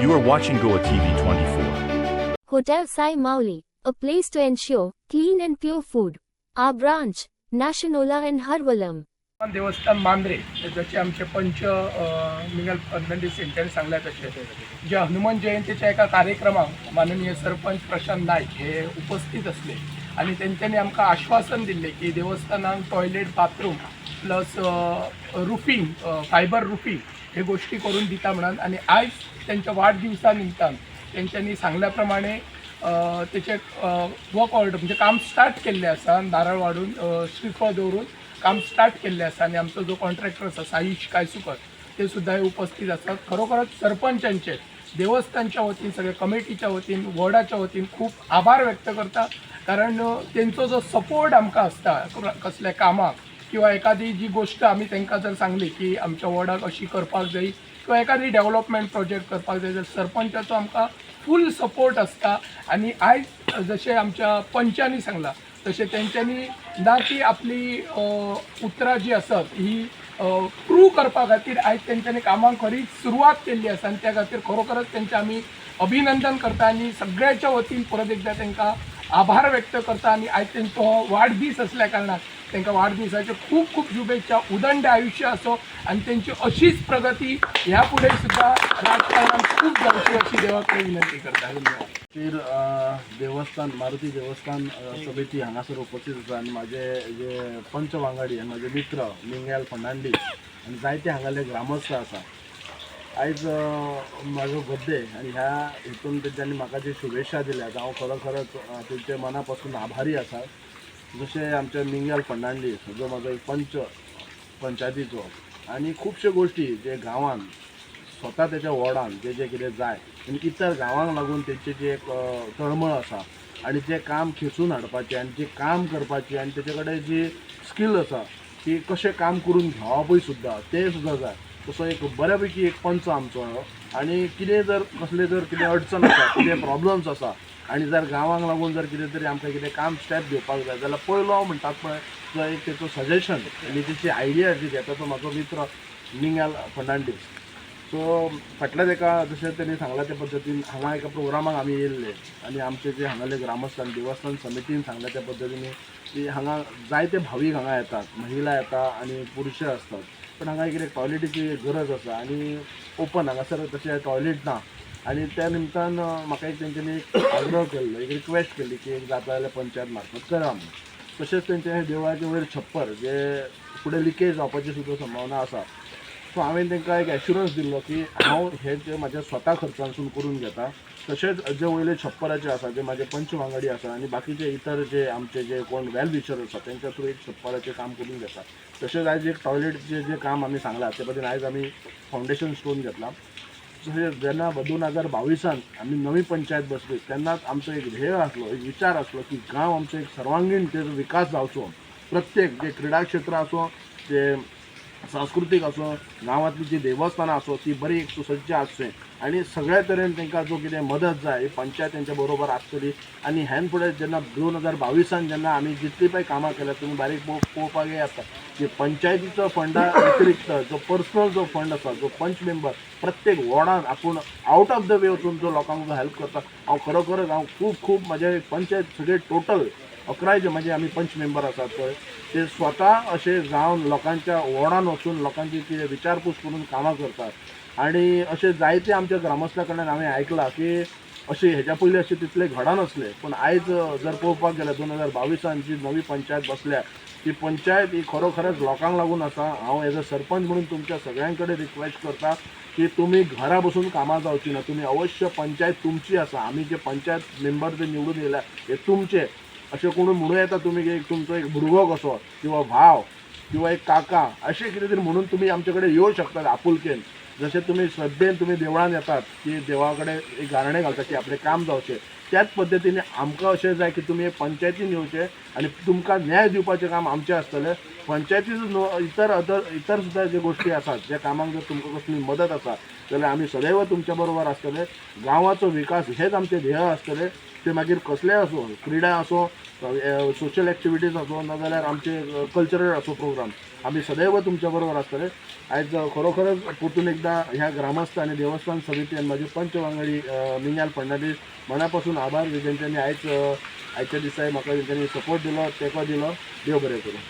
You are watching Goa TV 24. Hotel Sai Mauli, a place to ensure clean and pure food. Our branch, Nationola and Harvalam. देवस्थान मांद्रे जसे आमचे पंच मिनल फर्नांडीस यांच्यानी सांगल्या तसे जे हनुमान जयंतीच्या एका कार्यक्रमाक माननीय सरपंच प्रशांत नाईक हे उपस्थित असले आणि त्यांच्यानी आमकां आश्वासन दिले की देवस्थानात toilet bathroom plus roofing fibre roofing हे गोष्टी करून दिता म्हणून आणि आज त्यांच्या वाढदिवसा निमतान त्यांच्यानी सांगल्याप्रमाणे त्याचे वर्क ऑर्डर म्हणजे काम स्टार्ट केल्लें आसा नारळ वाडून श्रीफळ दवरून काम स्टार्ट केल्लें आसा आनी आमचो जो कॉन्ट्रॅक्टर आसा साईश कायसुकर ते सुद्धा हे उपस्थित असतात. खरोखरच सरपंचांचे देवस्थानच्या वतीन सगळ्या कमिटीच्या वतीन वॉर्डाच्या वतीन खूप आभार व्यक्त करता कारण अ, तेंचो जो सपोर्ट आमकां आसता कसल्या कामाक किंवा एखादी जी गोष्ट आम्ही तांकां जर सांगली की आमच्या वॉर्डाक अशी करपाक जाय किंवा एखादी डेव्हलपमेंट प्रोजेक्ट करपाक जाय जाल्यार सरपंचाचो आमकां फूल सपोर्ट आसता आनी आयज जशें आमच्या पंचांनी सांगलां तशें तेंच्यांनी ना की आपली उतरां जी आसत ही प्रूव करपा खातीर आयज तेंच्यांनी कामांक खरीच सुरवात केल्ली आसा आनी त्या खातीर खरोखरच तेंचें आमी अभिनंदन करता आनी सगळ्याच्या वतीन परत एकदा तांकां आभार व्यक्त करता आणि आयज त्यांचा हो वाढदीस असल्या कारणान त्यांना वाढदिवसाचे खूप खूप शुभेच्छा उदंड आयुष्य असो आणि त्यांची अशीच प्रगती ह्या पुढे सुद्धा राजकारणात खूप जावची अशी देवाकडे विनंती करता. धन्यवाद. देवस्थान मारुती देवस्थान समिती हांगासर उपस्थित आसा आनी म्हाजे जे पंच वांगडी आनी म्हाजे मित्र मिंगेल फर्नांडीस आनी जायते हांगाले ग्रामस्थ आसा आयज म्हाजो बड्डे आनी ह्या हितून तेंच्यांनी म्हाका जी शुभेच्छा दिल्यात हांव खरो खरोच तेंचे मना पासून आभारी आसा जशे आमचे मिंगेल फर्नांडीस जो म्हाजो एक पंच पंचायतीचो आनी खुबश्यो गोश्टी जे गांवांत स्वता त्याच्या वॉर्डान जे जे कितें जाय आनी इतर गांवांक लागून तेंची जी एक तळमळ आसा आनी जें काम खेचून हाडपाचें आनी जें काम करपाची आनी तेजे कडेन जी स्कील आसा ती कशें काम करून घेवपूय सुद्दां तें सुद्दां जाय. तसो एक बऱ्यापैकी एक पंच आमचो आनी कितें जर कसले जर कितें अडचण आसा कितें प्रॉब्लम्स आसा आनी जर गांवांक लागून जर कितें तरी आमकां कितें काम स्टेप घेवपाक जाय जाल्यार पयलो म्हणटात पळय जो एक तेचो सजेशन आनी तेची आयडिया जी घेता तो म्हाजो मित्र निंगाल फर्नांडीस. सो फाटल्या तेका जशें तेणी सांगला त्या पद्दतीन हांगा एका प्रोग्रामाक आमी येयल्ले आनी आमचे जे हांगाले ग्रामस्थान देवस्थान समितीन सांगल्या त्या पद्दतीन की हांगा जायते भावीक हांगा येतात महिला येता आनी पुरुश आसतात पण हांगा कितें टॉयलेटीची गरज आसा आनी ओपन हांगासर तशें टॉयलेट ना. आनी त्या निमतान म्हाका एक तेंच्यांनी एक आग्रह केल्लो एक रिक्वेस्ट केल्ली की एक जाता जाल्यार पंचायत मार्फत करा म्हणून. तशेंच तेंचे देवळाचे वयर छप्पर जे फुडें लिकेज जावपाची सुद्दां संभावना आसा सो हांवें तांकां एक एश्युरन्स दिल्लो की हांव हे जे म्हाज्या स्वता खर्चांसून करून घेता तशेंच जे वयले छप्पराचे आसा जे म्हाजे पंच वांगडी आसा आनी बाकीचे इतर जे आमचे जे कोण वेल विशर आसा तेंच्या थ्रू एक छप्पराचें काम करून घेता तशेंच आयज एक टॉयलेटचें जे काम आमी सांगलां ते पद्दतीन आयज आमी फावंडेशन स्टोन घेतला. तशें जेन्ना दोन हजार बावीसान आमी नवी पंचायत बसली तेन्नाच आमचो एक ध्येय आसलो एक विचार आसलो की गांव आमचो एक सर्वांगीण तेजो विकास जावचो. प्रत्येक जे क्रिडा क्षेत्र जे सांस्कृतीक आसूं गांवांतली जी देवस्थानां आसूं ती बरी एक सुसज्ज आसचें आनी सगळ्या तरेन तांकां जो कितें मदत जाय पंचायत तांच्या बरोबर आसतली आनी हेन फुडें जेन्ना दोन हजार बावीसान जेन्ना आमी जितली पळय कामां केल्या तुमी बारीक पो पळोवपाक येता की पंचायतीचो फंडा व्यतिरिक्त जो पर्सनल जो फंड आसा जो पंच मेंबर प्रत्येक वॉर्डान आपूण आउट ऑफ द वे वचून जो लोकांक जो हेल्प करता हांव खरोखरच हांव खूब खूब म्हाजे पंचायत सगळे टोटल अकराय जे म्हणजे आमी पंच मेंबर आसात पळय ते स्वता अशें जावन लोकांच्या वॉर्डान वचून लोकांची ती विचारपूस करून कामां करतात. आनी अशें जायते आमच्या ग्रामस्थां कडल्यान हांवें आयकलां की अशें हेच्या पयलीं अशें तितले घडनासले पूण आयज जर पळोवपाक गेल्यार दोन हजार बावीसान जी नवी पंचायत बसल्या ती पंचायत ही खरोखरच लोकांक लागून आसा हांव एज अ सरपंच म्हणून तुमच्या सगळ्यां कडेन रिक्वेस्ट करता की तुमी घरा बसून कामां जावची ना. तुमी अवश्य पंचायत तुमची आसा आमी जे पंचायत मेंबर जे निवडून येयल्या हे तुमचे. अशें कोण म्हणूं येता तुमी की एक तुमचो एक भुरगो कसो किंवा भाव किंवा एक काका अशें कितें तरी म्हणून तुमी आमचे कडेन शकतात आपुलकेन. जशें तुमी श्रद्धेन तुमी देवळान येतात की देवा कडेन एक गाराणें घालतात की आपलें काम जावचें त्याच पद्दतीने आमकां अशें जाय की तुमी पंचायतीन येवचे आनी तुमकां न्याय दिवपाचें काम आमचें आसतलें पंचायतीच न्हू इतर अदर इतर सुद्दां जे गोश्टी आसात ज्या कामाक जर तुमकां कसली मदत आसा जाल्यार आमी सदैव तुमच्या बरोबर आसतले गांवाचो विकास हेच आमचें ध्येय आसतलें ते मागीर कसलेय असो क्रिडा असो सोशल एक्टिविटीज असो नाजाल्यार आमचे कल्चरल असो प्रोग्राम आमी सदैव तुमच्या बरोबर आसतले. आयज खरोखरच परतून एकदां ह्या ग्रामस्थ आनी देवस्थान समिती आणि म्हाजे पंच वांगडी अ, फडणवीस मना पासून आभार. त्यांच्यानी आयज आयच्या दिसा म्हाका तेंच्यांनी सपोर्ट दिलो तेंको दिलो. देव बरें करूं.